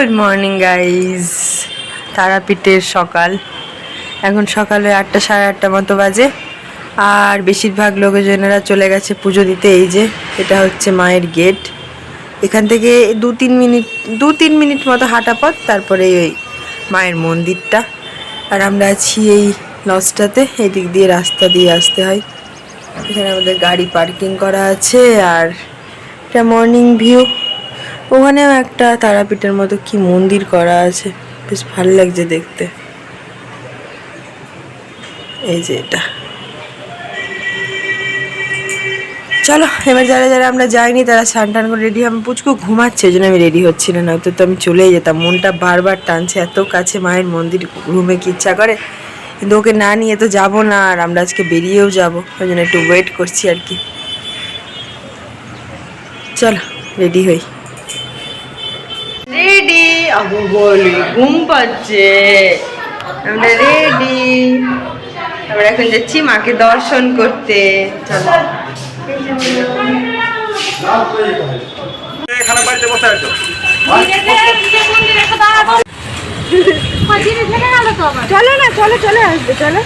Good morning guys তারাপীঠের সকাল। এখন সকালে আটটা, সাড়ে আটটা মতো বাজে। আর বেশিরভাগ লোকজনেরা চলে গেছে পুজো দিতে। এই যে, এটা হচ্ছে মায়ের গেট। এখান থেকে দু, তিন মিনিট, দু, তিন মিনিট মতো হাঁটা পথ। তারপরে ওই মায়ের মন্দিরটা। আর আমরা আছি এই লজটাতে। এদিক দিয়ে রাস্তা দিয়ে আসতে হয়। এখানে আমাদের গাড়ি পার্কিং করা আছে। আর এটা মর্নিং ভিউ ওখানেও একটা তারাপীঠের মতো কি মন্দির করা আছে। বেশ ভালো লাগছে দেখতে। এই যে এটা। চলো, এবার যারা যারা আমরা যাইনি, তারা স্নান টান করে রেডি আমি পুচকু ঘুমাচ্ছে ওই জন্য আমি রেডি হচ্ছি না, নয়তো তো আমি চলেই যেতাম। মনটা বারবার টানছে, এত কাছে মায়ের মন্দির ঘুমে কি ইচ্ছা করে? কিন্তু ওকে না নিয়ে তো যাব না, আর আমরা আজকে বেরিয়েও যাব। ওই জন্য একটু ওয়েট করছি আর কি। চলো রেডি হই। আবু বলি ঘুম পাচ্ছে। আমরা রেডি আমরা এখন যাচ্ছি মাকে দর্শন করতে। চলো। এখানে বাড়িতে বসে আছো? চলো না চলো চলে আসবে চলো।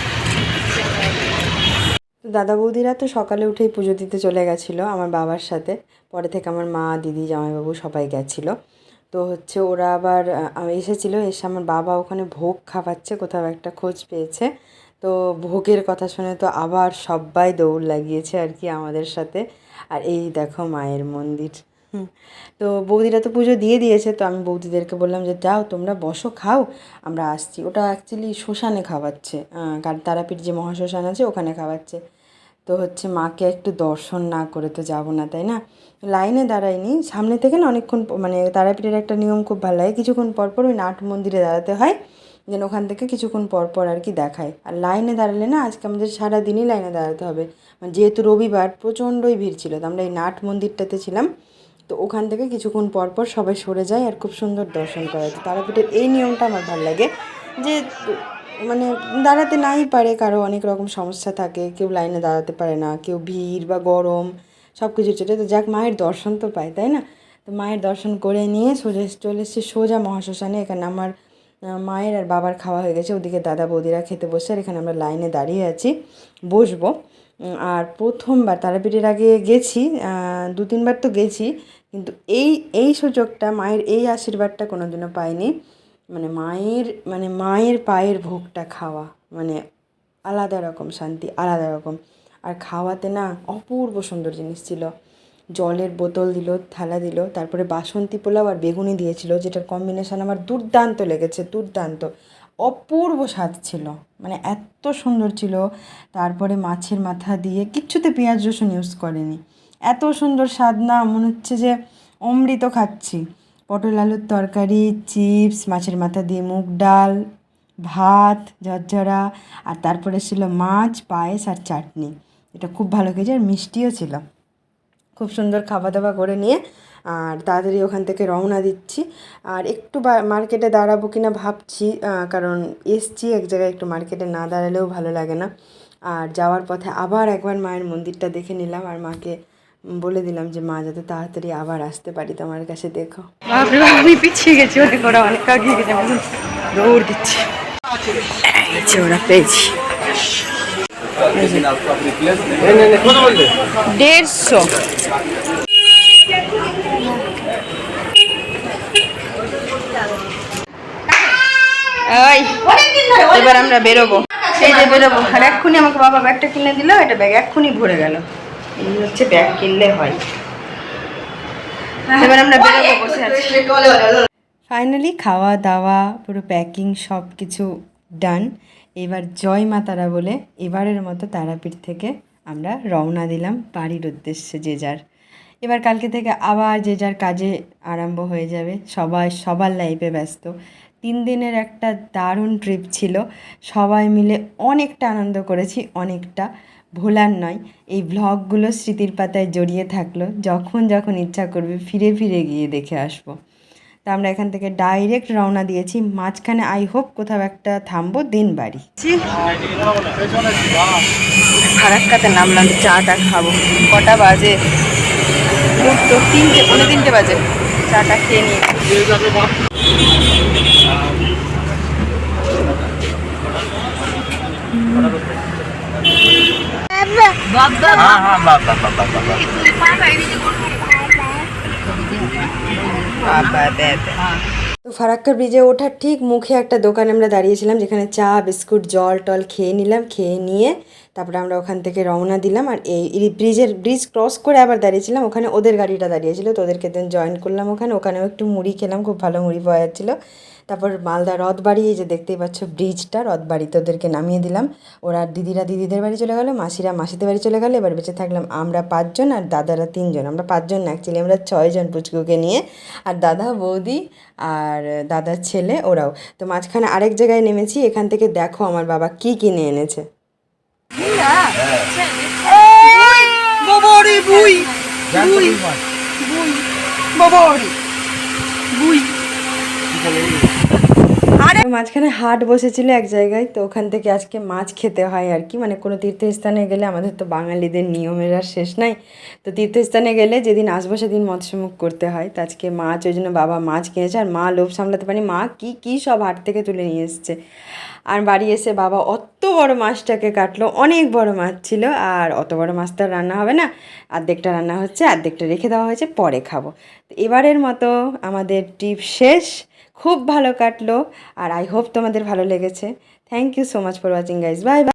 দাদা বৌদিরা তো সকালে উঠেই পুজো দিতে চলে গেছিল আমার বাবার সাথে। পরে থেকে আমার মা দিদি জামাইবাবু সবাই গেছিল। তো হচ্ছে ওরা আবার এসেছিল, এসে আমার বাবা ওখানে ভোগ খাওয়াচ্ছে, কোথাও একটা খোঁজ পেয়েছে। তো ভোগের কথা শুনে তো আবার সবাই দৌড় লাগিয়েছে আর কি আমাদের সাথে। আর এই দেখো মায়ের মন্দির। তো বৌদিরা তো পুজো দিয়ে দিয়েছে, তো আমি বৌদিদেরকে বললাম যে, যাও তোমরা বসো, খাও, আমরা আসছি। ওটা অ্যাকচুয়ালি শ্মশানে খাওয়াচ্ছে তারাপীঠ যে মহাশ্মশান আছে ওখানে খাওয়াচ্ছে। তো হচ্ছে মাকে একটু দর্শন না করে তো যাব না, তাই না? লাইনে দাঁড়াইনি সামনে থেকে না অনেকক্ষণ মানে তারাপীঠের একটা নিয়ম খুব ভালো লাগে। কিছুক্ষণ পর পর ওই নাট মন্দিরে দাঁড়াতে হয়। যেন ওখান থেকে কিছুক্ষণ পর পর আর কি দেখায়। আর লাইনে দাঁড়ালে না আজকে আমাদের সারা দিনই লাইনে দাঁড়াতে হবে। মানে যেহেতু রবিবার, প্রচণ্ডই ভিড় ছিল। তো আমরা এই নাট মন্দিরটাতে ছিলাম। তো ওখান থেকে কিছুক্ষণ পর পর সবাই সরে যায় আর খুব সুন্দর দর্শন করা তারাপীঠের এই নিয়মটা আমার ভালো লাগে যে মানে দাঁড়াতে নাই পারে, কারও অনেক রকম সমস্যা থাকে, কেউ লাইনে দাঁড়াতে পারে না, কেউ ভিড় বা গরম সব কিছু চেটে তো যাক, মায়ের দর্শন তো পায়, তাই না? তো মায়ের দর্শন করে নিয়ে সোজা চলে এসেছি সোজা মহাশ্মশানে। এখানে আমার মায়ের আর বাবার খাওয়া হয়ে গেছে। ওদিকে দাদা বৌদিরা খেতে বসে, আর এখানে আমরা লাইনে দাঁড়িয়ে আছি, বসবো। আর প্রথমবার তারাপীঠের আগে গেছি দু তিনবার তো গেছি, কিন্তু এই এই সুযোগটা, মায়ের এই আশীর্বাদটা কোনোদিনও পাইনি। মানে মায়ের মানে মায়ের পায়ের ভোগটা খাওয়া মানে আলাদা রকম শান্তি, আলাদা রকম। আর খাওয়াতে না অপূর্ব সুন্দর জিনিস ছিল। জলের বোতল দিল, থালা দিল, তারপরে বাসন্তী পোলাও আর বেগুনি দিয়েছিল, যেটার কম্বিনেশন আমার দুর্দান্ত লেগেছে, দুর্দান্ত। অপূর্ব স্বাদ ছিল মানে এত সুন্দর ছিল। তারপরে মাছের মাথা দিয়ে কিচ্ছুতে পেঁয়াজ রসুন ইউজ করেনি। এত সুন্দর স্বাদ না, মনে হচ্ছে যে অমৃত খাচ্ছি। পটল আলুর তরকারি, চিপস, মাছের মাথা দিয়ে মুগ ডাল, ভাত, ঝরঝরা, আর তারপরে ছিল মাছ, পায়েস আর চাটনি। এটা খুব ভালো খেয়েছে আর মিষ্টিও ছিল। খুব সুন্দর খাওয়া দাওয়া করে নিয়ে আর তাড়াতাড়ি ওখান থেকে রওনা দিচ্ছি। আর একটু মার্কেটে দাঁড়াবো কিনা ভাবছি কারণ এসছি এক জায়গায় একটু মার্কেটে না দাঁড়ালেও ভালো লাগে না। আর যাওয়ার পথে আবার একবার মায়ের মন্দিরটা দেখে নিলাম আর মাকে বলে দিলাম যে, মা, যাতে তাড়াতাড়ি আবার আসতে পারি, তোমার কাছে দেখো। আমি পিছিয়ে গেছি অনেক ওরা অনেক আগিয়ে গেছে দৌড় দিচ্ছি। এই যে ওরা পেয়েছি। দেড়শো। এবার আমরা বেরোবো। এই যে বেরোবো, আর এক্ষুনি আমাকে বাবা ব্যাগটা কিনে দিল, এটা ব্যাগ এক্ষুনি ভরে গেল। এই হচ্ছে ব্যাগ কিনলে হয়। এবার আমরা বেরোবো বসে আছি। ফাইনালি খাওয়া দাওয়া পুরো প্যাকিং সব কিছু ডান এবার জয় মা তারা বলে এবারের মতো তারাপীঠ থেকে আমরা রওনা দিলাম বাড়ির উদ্দেশ্যে যে যার। এবার কালকে থেকে আবার যে যার কাজে আরম্ভ হয়ে যাবে। সবাই সবার লাইফে ব্যস্ত। তিন দিনের একটা দারুণ ট্রিপ ছিল। সবাই মিলে অনেকটা আনন্দ করেছি অনেকটা। ভোলার নয় এই ভ্লগগুলো স্মৃতির পাতায় জড়িয়ে থাকল। যখন যখন ইচ্ছা করবে ফিরে ফিরে গিয়ে দেখে আসব। তা আমরা এখান থেকে ডাইরেক্ট রওনা দিয়েছি। মাঝখানে আই হোপ কোথাও একটা থামবো দিন বাড়ি। ফারাক্কাতে নামলাম চাটা খাব। কটা বাজে? তো তিনটে পনেরো তিনটে বাজে। চাটা খেয়ে নিয়ে। Mm-hmm. হ্যাঁ তো ফারাক্কা ব্রিজে ওঠার ঠিক মুখে একটা দোকানে আমরা দাঁড়িয়েছিলাম যেখানে চা বিস্কুট জল টল খেয়ে নিলাম খেয়ে নিয়ে তারপরে আমরা ওখান থেকে রওনা দিলাম আর এই ব্রিজের ব্রিজ ক্রস করে আবার দাঁড়িয়েছিলাম। ওখানে ওদের গাড়িটা দাঁড়িয়েছিল, তো ওদেরকে দেন জয়েন করলাম ওখানে। ওখানেও একটু মুড়ি খেলাম, খুব ভালো মুড়ি পাওয়া যাচ্ছিল। তারপর মালদা রথবাড়ি, এই যে দেখতেই পাচ্ছ ব্রিজটা রথবাড়িতে ওদেরকে নামিয়ে দিলাম। ওরা দিদিরা দিদিদের বাড়ি চলে গেলো, মাসিরা মাসিদের বাড়ি চলে গেলো, এবার বেঁচে থাকলাম আমরা পাঁচজন আর দাদারা তিনজন। আমরা পাঁচজন না অ্যাকচুয়ালি আমরা ছয়জন পুচকুকে নিয়ে, আর দাদা, বৌদি আর দাদার ছেলে, ওরাও। তো মাঝখানে আরেক জায়গায় নেমেছি, এখান থেকে দেখো আমার বাবা কি কিনে এনেছে। বাবারে বুই বুই বাবারে বুই। তো মাঝখানে হাট বসেছিল এক জায়গায়, তো ওখান থেকে আজকে মাছ খেতে হয় আর কি। মানে কোনো তীর্থস্থানে গেলে আমাদের তো বাঙালিদের নিয়মের আর শেষ নাই। তো তীর্থস্থানে গেলে যেদিন আসব সেদিন মৎস্যমুখ করতে হয়। তো আজকে মাছ, ওই জন্য বাবা মাছ কিনেছে আর মা লোভ সামলাতে পারি মা কি কি সব হাট থেকে তুলে নিয়ে এসছে। আর বাড়ি এসে বাবা অত বড় মাছটাকে কাটলো। অনেক বড় মাছ ছিল। আর অত বড় মাছ তো রান্না হবে না। অর্ধেকটা রান্না হচ্ছে অর্ধেকটা রেখে দেওয়া হয়েছে, পরে খাব। তো এবারের মতো আমাদের টিপ শেষ। খুব ভালো কাটলো, আর আই হোপ তোমাদের ভালো লেগেছে। Thank you so much for watching guys bye bye